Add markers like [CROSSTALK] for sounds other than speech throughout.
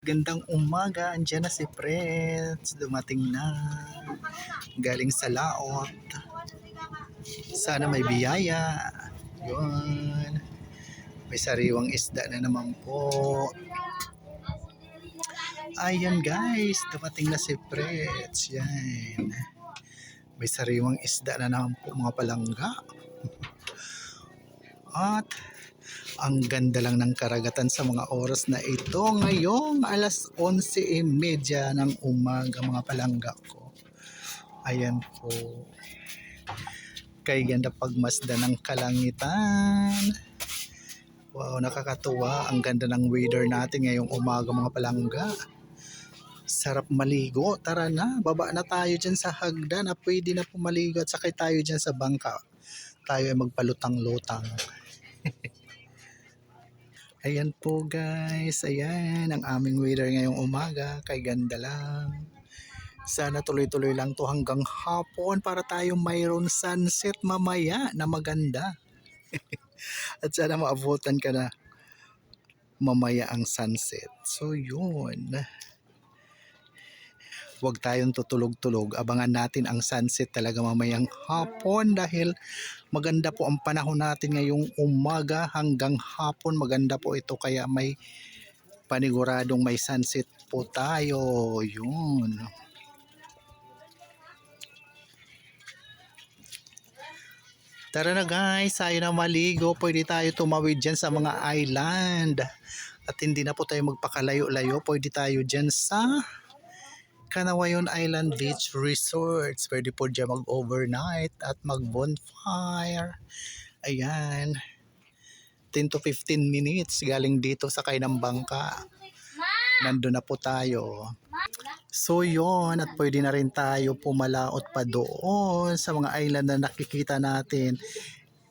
Gandang umaga, andyan na si Freds. Dumating na. Galing sa laot. Sana may biyaya. Yun. May sariwang isda na naman po. Ayan guys, dumating na si Freds. Yan. May sariwang isda na naman po mga palangga. At ang ganda lang ng karagatan sa mga oras na ito. Ngayong alas 11.30 ng umaga mga palangga ko. Ayan po. Kay ganda pagmasda ng kalangitan. Wow, nakakatuwa. Ang ganda ng weather natin ngayong umaga mga palangga. Sarap maligo. Tara na, baba na tayo dyan sa hagdan na pwede na pumaligo at sakay tayo dyan sa bangka. Tayo ay magpalutang-lutang. [LAUGHS] Ayan po guys, ayan ang aming weather ngayong umaga, kay ganda lang. Sana tuloy-tuloy lang to hanggang hapon para tayo mayroon sunset mamaya na maganda. [LAUGHS] At sana maabutan ka na mamaya ang sunset. So yun. Huwag tayong tutulog-tulog. Abangan natin ang sunset talaga mamayang hapon dahil maganda po ang panahon natin ngayong umaga hanggang hapon. Maganda po ito kaya may paniguradong may sunset po tayo. Yun. Tara na guys, tayo na maligo. Pwede tayo tumawid dyan sa mga island. At hindi na po tayo magpakalayo-layo. Pwede tayo dyan sa Kanawayon Island Beach Resorts. Pwede po dyan mag-overnight at mag-bonfire. Ayan. 10 to 15 minutes galing dito sa ng bangka. Nandun na po tayo. So yon at pwede na rin tayo pumalaot pa doon sa mga island na nakikita natin.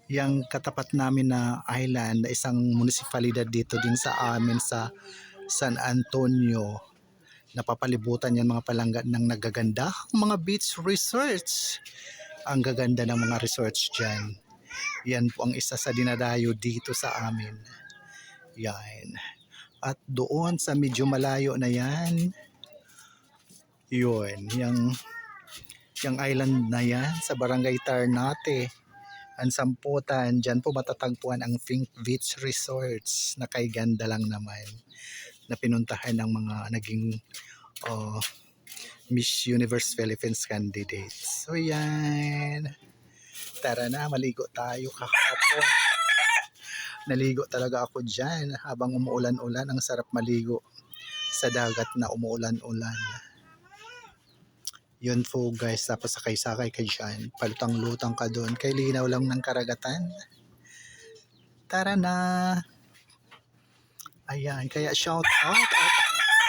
Yang katapat namin na island isang munisipalidad dito din sa amin sa San Antonio napapalibutan yan mga palangga ng nagaganda. Mga beach resorts. Ang gaganda ng mga resorts dyan. Yan po ang isa sa dinadayo dito sa amin. Yan. At doon sa medyo malayo na yan yun yung yung island na yan sa barangay Tarnate ang samputan dyan po matatagpuan ang Pink Beach Resorts na kay ganda lang naman na pinuntahan ng mga naging uh, Miss Universe Philippines candidates. So yan. Tara na, maligo tayo kahapon. Naligo talaga ako dyan habang umuulan-ulan. Ang sarap maligo sa dagat na umuulan-ulan. Yun po guys, tapos sakay-sakay ka dyan. Palutang-lutang ka doon. Kay linaw lang ng karagatan. Tara na. Ayan, kaya shout out at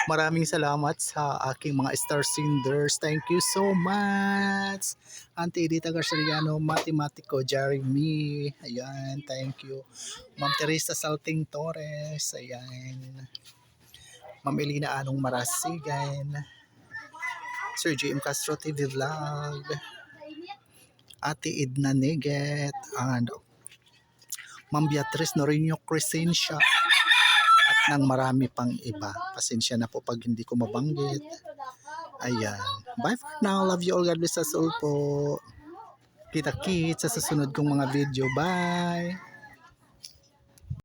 maraming salamat sa aking mga star senders. Thank you so much. Auntie Edita Garceriano, Matematiko, Jeremy. Ayan, thank you. Ma'am Teresa Salting Torres. Ayan. Ma'am Elina Anong Marasigan. Sir JM Castro TV Vlog. Ate Edna Neget. And Ma'am Beatrice Norinio Crescencia at ng marami pang iba. Pasensya na po pag hindi ko mabanggit. Ayan. Bye for now. Love you all. God bless us all po. Kita-kits sa susunod kong mga video. Bye!